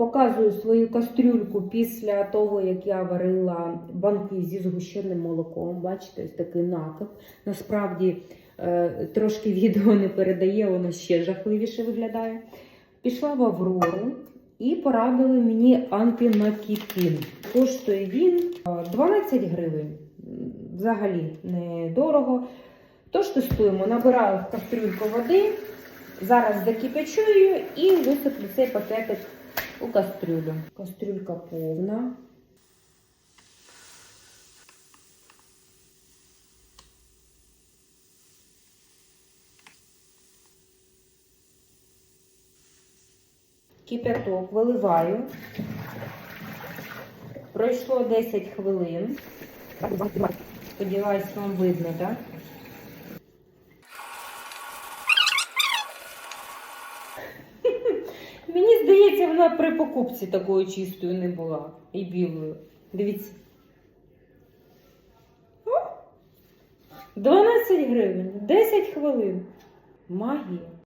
Показую свою кастрюльку після того, як я варила банки зі згущеним молоком. Бачите, ось такий накип. Насправді е, трошки відео не передає, воно ще жахливіше виглядає. Пішла в Аврору і порадили мені антинакіпін. Коштує він е, 12 гривень. М, Взагалі недорого. Тож тестуємо. Набираю в кастрюльку води. Зараз закипячую і висиплю цей пакетик у кастрюлю. Кастрюлька повна. Кипяток виливаю. Пройшло 10 хвилин. Сподіваюсь, вам видно, так? Мені здається, вона при покупці такою чистою не була і білою. Дивіться. 12 гривень, 10 хвилин. Магія.